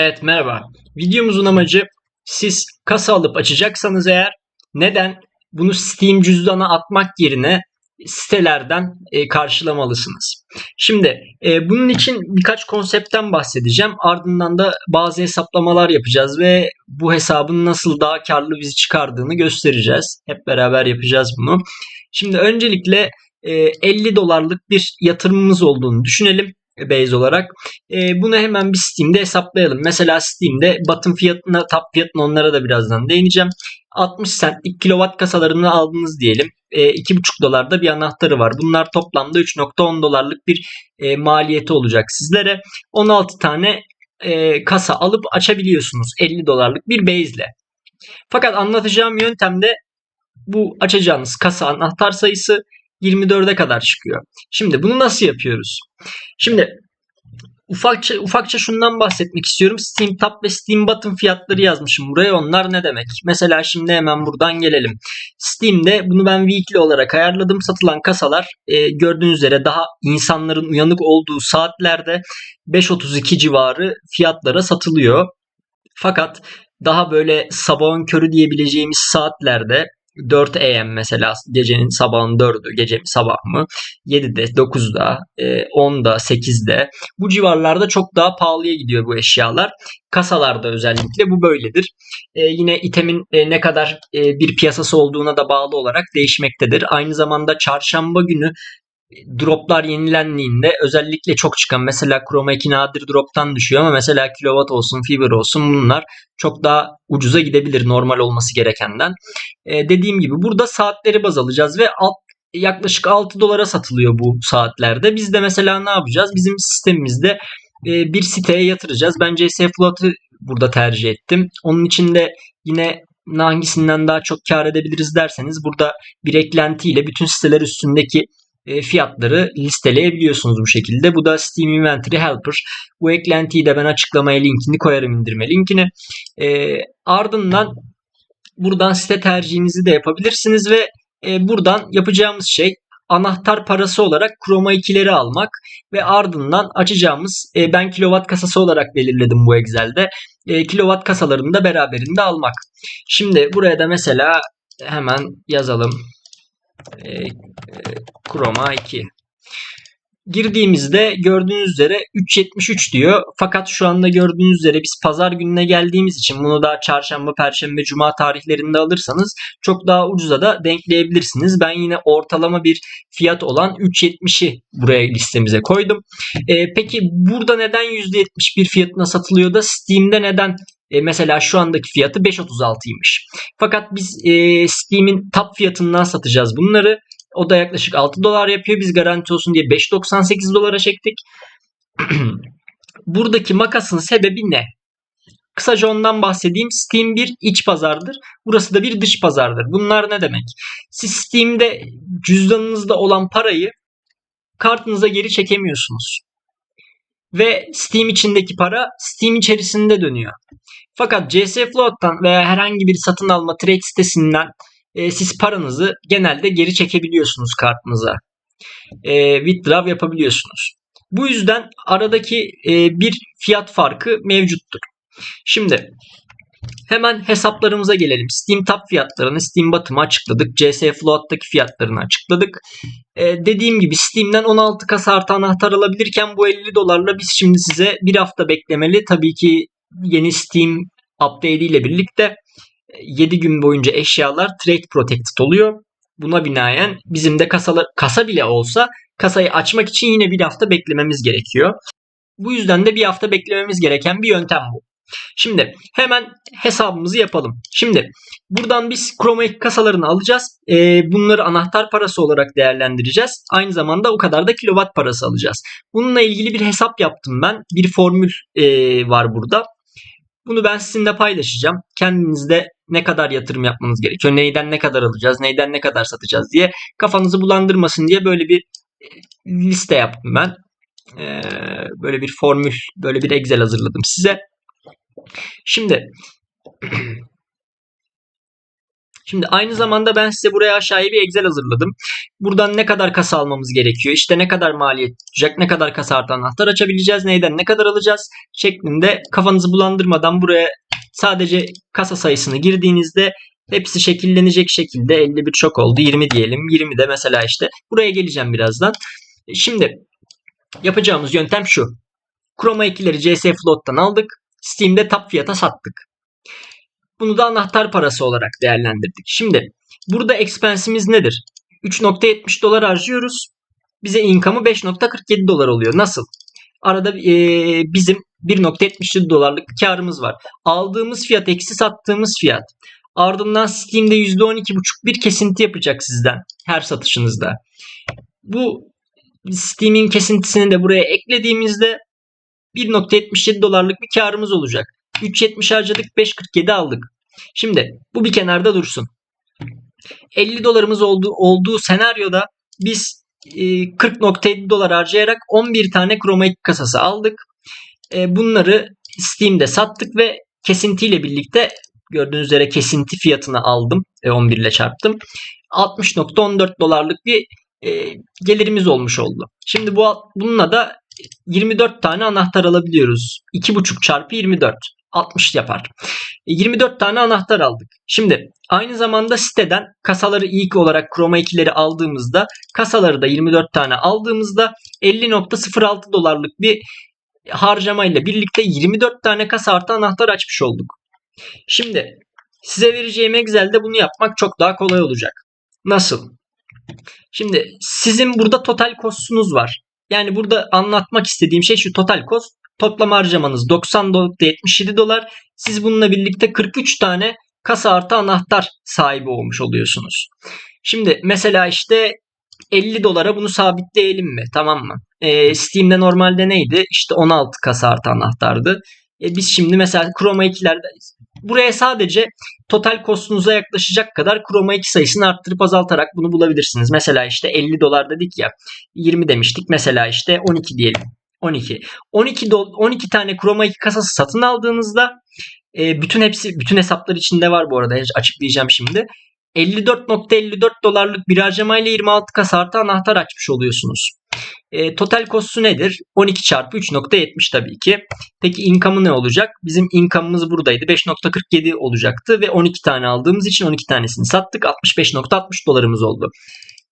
Evet merhaba. Videomuzun amacı siz kasa alıp açacaksanız eğer neden bunu Steam cüzdana atmak yerine sitelerden e, karşılamalısınız. Şimdi e, bunun için birkaç konseptten bahsedeceğim. Ardından da bazı hesaplamalar yapacağız ve bu hesabın nasıl daha karlı bizi çıkardığını göstereceğiz. Hep beraber yapacağız bunu. Şimdi öncelikle e, 50 dolarlık bir yatırımımız olduğunu düşünelim base olarak. E, bunu hemen bir Steam'de hesaplayalım. Mesela Steam'de bottom fiyatına, top fiyatına onlara da birazdan değineceğim. 60 centlik kilowatt kasalarını aldınız diyelim. E, 2,5 dolarda bir anahtarı var. Bunlar toplamda 3.10 dolarlık bir e, maliyeti olacak sizlere. 16 tane e, kasa alıp açabiliyorsunuz 50 dolarlık bir base ile. Fakat anlatacağım yöntemde bu açacağınız kasa anahtar sayısı 24'e kadar çıkıyor. Şimdi bunu nasıl yapıyoruz? Şimdi ufakça ufakça şundan bahsetmek istiyorum. Steam Top ve Steam Bottom fiyatları yazmışım buraya. Onlar ne demek? Mesela şimdi hemen buradan gelelim. Steam'de bunu ben weekly olarak ayarladım. Satılan kasalar e, gördüğünüz üzere daha insanların uyanık olduğu saatlerde 5.32 civarı fiyatlara satılıyor. Fakat daha böyle sabahın körü diyebileceğimiz saatlerde 4 AM mesela gecenin sabahın 4'ü gece sabah mı 7'de 9'da 10'da 8'de bu civarlarda çok daha pahalıya gidiyor bu eşyalar. Kasalarda özellikle bu böyledir. E, yine itemin e, ne kadar e, bir piyasası olduğuna da bağlı olarak değişmektedir. Aynı zamanda çarşamba günü droplar yenilendiğinde özellikle çok çıkan mesela Chroma 2 nadir droptan düşüyor ama mesela kilowatt olsun, fiber olsun bunlar çok daha ucuza gidebilir normal olması gerekenden. Ee, dediğim gibi burada saatleri baz alacağız ve alt, yaklaşık 6 dolara satılıyor bu saatlerde. Biz de mesela ne yapacağız? Bizim sistemimizde e, bir siteye yatıracağız. Ben CS Float'ı burada tercih ettim. Onun için de yine hangisinden daha çok kar edebiliriz derseniz burada bir eklentiyle bütün siteler üstündeki fiyatları listeleyebiliyorsunuz bu şekilde. Bu da Steam Inventory Helper. Bu eklentiyi de ben açıklamaya linkini koyarım indirme linkini. E, ardından buradan site tercihinizi de yapabilirsiniz ve e, buradan yapacağımız şey anahtar parası olarak Chroma 2'leri almak ve ardından açacağımız e, ben kilowatt kasası olarak belirledim bu Excel'de. E, kilowatt kasalarını da beraberinde almak. Şimdi buraya da mesela hemen yazalım e, Chroma 2. Girdiğimizde gördüğünüz üzere 3.73 diyor. Fakat şu anda gördüğünüz üzere biz pazar gününe geldiğimiz için bunu da çarşamba, perşembe, cuma tarihlerinde alırsanız çok daha ucuza da denkleyebilirsiniz. Ben yine ortalama bir fiyat olan 3.70'i buraya listemize koydum. Ee, peki burada neden %71 fiyatına satılıyor da Steam'de neden e, mesela şu andaki fiyatı 5.36'ymış. Fakat biz e, Steam'in top fiyatından satacağız bunları. O da yaklaşık 6 dolar yapıyor. Biz garanti olsun diye 5.98 dolara çektik. Buradaki makasın sebebi ne? Kısaca ondan bahsedeyim. Steam bir iç pazardır. Burası da bir dış pazardır. Bunlar ne demek? Siz Steam'de cüzdanınızda olan parayı kartınıza geri çekemiyorsunuz. Ve Steam içindeki para Steam içerisinde dönüyor. Fakat CS Float'tan veya herhangi bir satın alma trade sitesinden e, siz paranızı genelde geri çekebiliyorsunuz kartınıza. E, withdraw yapabiliyorsunuz. Bu yüzden aradaki e, bir fiyat farkı mevcuttur. Şimdi hemen hesaplarımıza gelelim. Steam Top fiyatlarını, Steam Bottom'ı açıkladık. CS Float'taki fiyatlarını açıkladık. Ee, dediğim gibi Steam'den 16 kasa artı anahtar alabilirken bu 50 dolarla biz şimdi size bir hafta beklemeli. Tabii ki yeni Steam update ile birlikte 7 gün boyunca eşyalar trade protected oluyor. Buna binaen bizim de kasalar, kasa bile olsa kasayı açmak için yine bir hafta beklememiz gerekiyor. Bu yüzden de bir hafta beklememiz gereken bir yöntem bu. Şimdi hemen hesabımızı yapalım. Şimdi buradan biz Chroma kasalarını alacağız. Ee, bunları anahtar parası olarak değerlendireceğiz. Aynı zamanda o kadar da kilowatt parası alacağız. Bununla ilgili bir hesap yaptım ben. Bir formül e, var burada. Bunu ben sizinle paylaşacağım. Kendinizde ne kadar yatırım yapmanız gerekiyor, neyden ne kadar alacağız, neyden ne kadar satacağız diye kafanızı bulandırmasın diye böyle bir e, liste yaptım ben. Ee, böyle bir formül, böyle bir Excel hazırladım size. Şimdi Şimdi aynı zamanda ben size buraya aşağıya bir Excel hazırladım. Buradan ne kadar kasa almamız gerekiyor, işte ne kadar maliyet tutacak, ne kadar kasa artı anahtar açabileceğiz, neyden ne kadar alacağız şeklinde kafanızı bulandırmadan buraya sadece kasa sayısını girdiğinizde hepsi şekillenecek şekilde 51 çok oldu 20 diyelim 20 de mesela işte buraya geleceğim birazdan. Şimdi yapacağımız yöntem şu. Chroma 2'leri CS Float'tan aldık. Steam'de tap fiyata sattık. Bunu da anahtar parası olarak değerlendirdik. Şimdi burada expense'imiz nedir? 3.70 dolar harcıyoruz. Bize income'ı 5.47 dolar oluyor. Nasıl? Arada e, bizim 1.77 dolarlık karımız var. Aldığımız fiyat eksi sattığımız fiyat. Ardından Steam'de %12.5 bir kesinti yapacak sizden her satışınızda. Bu Steam'in kesintisini de buraya eklediğimizde 1.77 dolarlık bir karımız olacak. 3.70 harcadık 5.47 aldık. Şimdi bu bir kenarda dursun. 50 dolarımız olduğu, olduğu senaryoda biz e, 40.7 dolar harcayarak 11 tane Chroma 2 kasası aldık. E, bunları Steam'de sattık ve kesintiyle birlikte gördüğünüz üzere kesinti fiyatını aldım. E, 11 ile çarptım. 60.14 dolarlık bir e, gelirimiz olmuş oldu. Şimdi bu bununla da 24 tane anahtar alabiliyoruz. 2.5 çarpı 24. 60 yapar. 24 tane anahtar aldık. Şimdi aynı zamanda siteden kasaları ilk olarak Chroma 2'leri aldığımızda kasaları da 24 tane aldığımızda 50.06 dolarlık bir harcamayla birlikte 24 tane kasa artı anahtar açmış olduk. Şimdi size vereceğim Excel'de bunu yapmak çok daha kolay olacak. Nasıl? Şimdi sizin burada total cost'unuz var. Yani burada anlatmak istediğim şey şu total cost. Toplam harcamanız 90.77 dolar. Siz bununla birlikte 43 tane kasa artı anahtar sahibi olmuş oluyorsunuz. Şimdi mesela işte 50 dolara bunu sabitleyelim mi? Tamam mı? Ee, Steam'de normalde neydi? İşte 16 kasa artı anahtardı. E, biz şimdi mesela Chroma 2'lerde buraya sadece total kostunuza yaklaşacak kadar Chroma 2 sayısını arttırıp azaltarak bunu bulabilirsiniz. Mesela işte 50 dolar dedik ya 20 demiştik. Mesela işte 12 diyelim. 12. 12 do, 12 tane Chroma 2 kasası satın aldığınızda e, bütün hepsi bütün hesaplar içinde var bu arada açıklayacağım şimdi. 54.54 dolarlık bir harcamayla 26 kasa artı anahtar açmış oluyorsunuz. E, total cost'u nedir? 12 çarpı 3.70 tabii ki. Peki income'ı ne olacak? Bizim income'ımız buradaydı. 5.47 olacaktı ve 12 tane aldığımız için 12 tanesini sattık. 65.60 dolarımız oldu.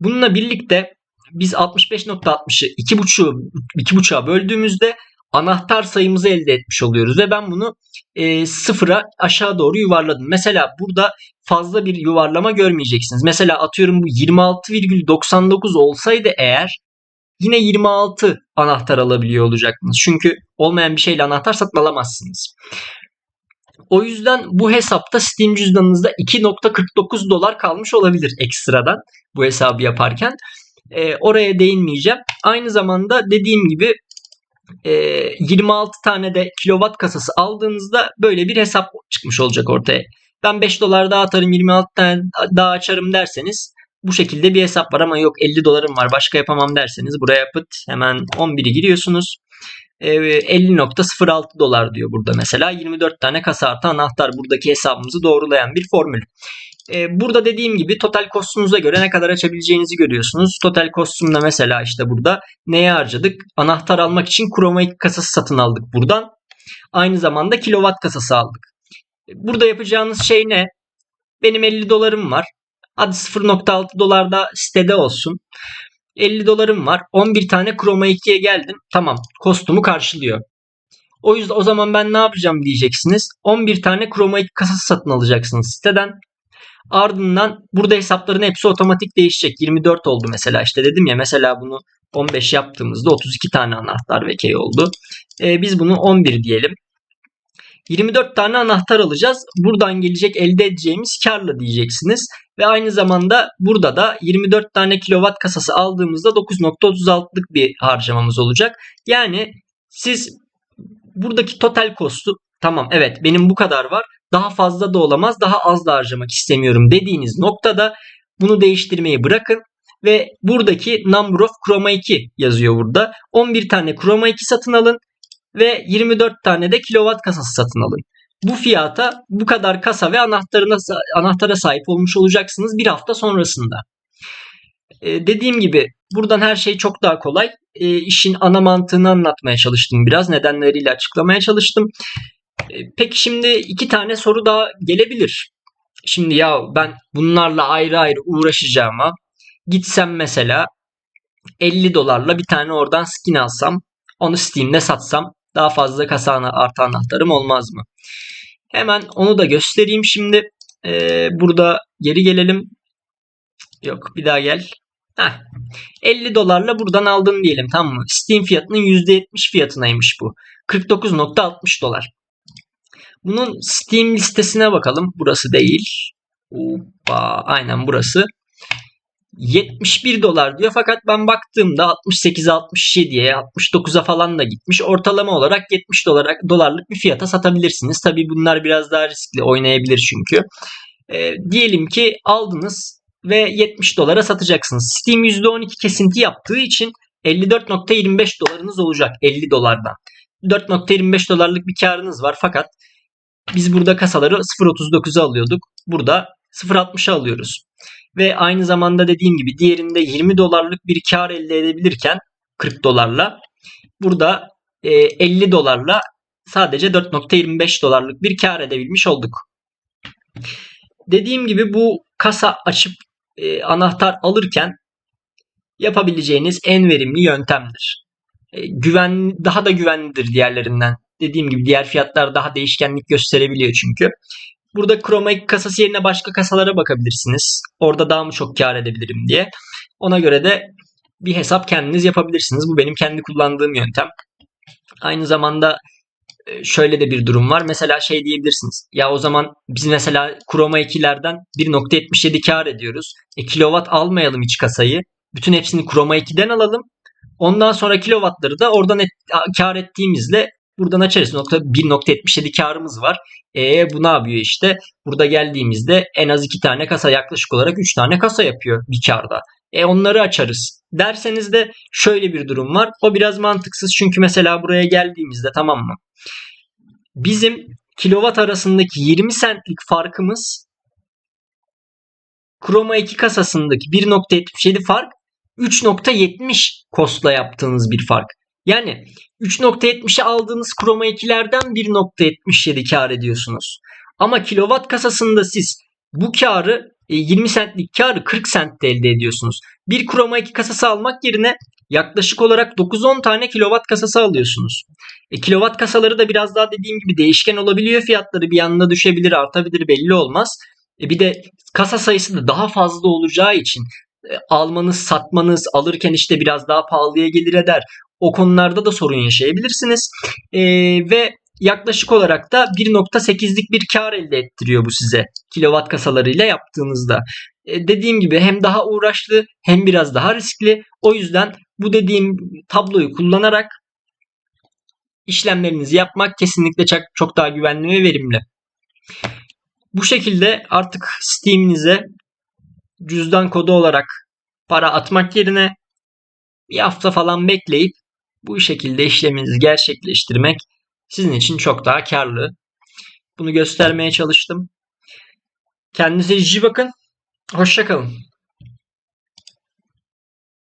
Bununla birlikte biz 65.60'ı 2.5'u 2.5'a böldüğümüzde anahtar sayımızı elde etmiş oluyoruz ve ben bunu e, sıfıra aşağı doğru yuvarladım. Mesela burada fazla bir yuvarlama görmeyeceksiniz. Mesela atıyorum bu 26,99 olsaydı eğer yine 26 anahtar alabiliyor olacaktınız. Çünkü olmayan bir şeyle anahtar satın alamazsınız. O yüzden bu hesapta Steam cüzdanınızda 2.49 dolar kalmış olabilir ekstradan bu hesabı yaparken. E, oraya değinmeyeceğim. Aynı zamanda dediğim gibi e, 26 tane de kilowatt kasası aldığınızda böyle bir hesap çıkmış olacak ortaya. Ben 5 dolar daha atarım 26 tane daha açarım derseniz bu şekilde bir hesap var ama yok 50 dolarım var başka yapamam derseniz buraya pıt hemen 11'i giriyorsunuz. 50.06 dolar diyor burada mesela. 24 tane kasa artı anahtar buradaki hesabımızı doğrulayan bir formül. Burada dediğim gibi total kostunuza göre ne kadar açabileceğinizi görüyorsunuz. Total kostumda mesela işte burada neye harcadık? Anahtar almak için 2 kasası satın aldık buradan. Aynı zamanda kilowatt kasası aldık. Burada yapacağınız şey ne? Benim 50 dolarım var. Hadi 0.6 dolar da sitede olsun. 50 dolarım var. 11 tane Chroma 2'ye geldim. Tamam. Kostumu karşılıyor. O yüzden o zaman ben ne yapacağım diyeceksiniz. 11 tane Chroma 2 kasası satın alacaksınız siteden. Ardından burada hesapların hepsi otomatik değişecek. 24 oldu mesela. İşte dedim ya mesela bunu 15 yaptığımızda 32 tane anahtar ve key oldu. Ee, biz bunu 11 diyelim. 24 tane anahtar alacağız. Buradan gelecek elde edeceğimiz karla diyeceksiniz. Ve aynı zamanda burada da 24 tane kilowatt kasası aldığımızda 9.36'lık bir harcamamız olacak. Yani siz buradaki total kostu tamam evet benim bu kadar var daha fazla da olamaz daha az da harcamak istemiyorum dediğiniz noktada bunu değiştirmeyi bırakın ve buradaki number of chroma 2 yazıyor burada. 11 tane chroma 2 satın alın ve 24 tane de kilowatt kasası satın alın. bu fiyata bu kadar kasa ve anahtarına anahtara sahip olmuş olacaksınız bir hafta sonrasında. Ee, dediğim gibi buradan her şey çok daha kolay. Ee, işin ana mantığını anlatmaya çalıştım biraz. Nedenleriyle açıklamaya çalıştım. Ee, peki şimdi iki tane soru daha gelebilir. Şimdi ya ben bunlarla ayrı ayrı uğraşacağıma gitsem mesela 50 dolarla bir tane oradan skin alsam onu Steam'de satsam daha fazla kasa artı anahtarım olmaz mı? Hemen onu da göstereyim şimdi. Ee, burada geri gelelim. Yok bir daha gel. Heh. 50 dolarla buradan aldın diyelim tamam mı? Steam fiyatının %70 fiyatınaymış bu. 49.60 dolar. Bunun Steam listesine bakalım. Burası değil. Hoppa, aynen burası. 71 dolar diyor fakat ben baktığımda 68'e 67'ye 69'a falan da gitmiş. Ortalama olarak 70 dolar, dolarlık bir fiyata satabilirsiniz. Tabi bunlar biraz daha riskli oynayabilir çünkü. E, diyelim ki aldınız ve 70 dolara satacaksınız. Steam %12 kesinti yaptığı için 54.25 dolarınız olacak 50 dolardan. 4.25 dolarlık bir karınız var fakat biz burada kasaları 0.39'a alıyorduk. Burada 0.60'a alıyoruz. Ve aynı zamanda dediğim gibi diğerinde 20 dolarlık bir kar elde edebilirken 40 dolarla burada 50 e, dolarla sadece 4.25 dolarlık bir kar edebilmiş olduk. Dediğim gibi bu kasa açıp e, anahtar alırken yapabileceğiniz en verimli yöntemdir. E, güven daha da güvenlidir diğerlerinden. Dediğim gibi diğer fiyatlar daha değişkenlik gösterebiliyor çünkü. Burada Chroma kasası yerine başka kasalara bakabilirsiniz. Orada daha mı çok kar edebilirim diye. Ona göre de bir hesap kendiniz yapabilirsiniz. Bu benim kendi kullandığım yöntem. Aynı zamanda e, şöyle de bir durum var. Mesela şey diyebilirsiniz. Ya o zaman biz mesela Chroma 2'lerden 1.77 kar ediyoruz. E kilowatt almayalım hiç kasayı. Bütün hepsini Chroma 2'den alalım. Ondan sonra kilowattları da oradan et, kar ettiğimizle Buradan açarız. Nokta 1.77 karımız var. E bu ne yapıyor işte? Burada geldiğimizde en az 2 tane kasa yaklaşık olarak 3 tane kasa yapıyor bir karda. E onları açarız. Derseniz de şöyle bir durum var. O biraz mantıksız. Çünkü mesela buraya geldiğimizde tamam mı? Bizim kilowatt arasındaki 20 centlik farkımız Chroma 2 kasasındaki 1.77 fark 3.70 kostla yaptığınız bir fark. Yani 3.70'e aldığınız Chroma 2'lerden 1.77 kar ediyorsunuz. Ama kilowatt kasasında siz bu karı 20 e, centlik karı 40 centte elde ediyorsunuz. Bir Chroma 2 kasası almak yerine yaklaşık olarak 9-10 tane kilowatt kasası alıyorsunuz. E, kilowatt kasaları da biraz daha dediğim gibi değişken olabiliyor fiyatları. Bir yanına düşebilir, artabilir belli olmaz. E, bir de kasa sayısı da daha fazla olacağı için e, almanız, satmanız, alırken işte biraz daha pahalıya gelir eder. O konularda da sorun yaşayabilirsiniz. E, ve yaklaşık olarak da 1.8'lik bir kar elde ettiriyor bu size kilowatt kasalarıyla yaptığınızda. E, dediğim gibi hem daha uğraşlı hem biraz daha riskli. O yüzden bu dediğim tabloyu kullanarak işlemlerinizi yapmak kesinlikle çok, daha güvenli ve verimli. Bu şekilde artık Steam'inize cüzdan kodu olarak para atmak yerine bir hafta falan bekleyip bu şekilde işleminizi gerçekleştirmek sizin için çok daha karlı. Bunu göstermeye çalıştım. Kendinize iyi bakın. Hoşçakalın.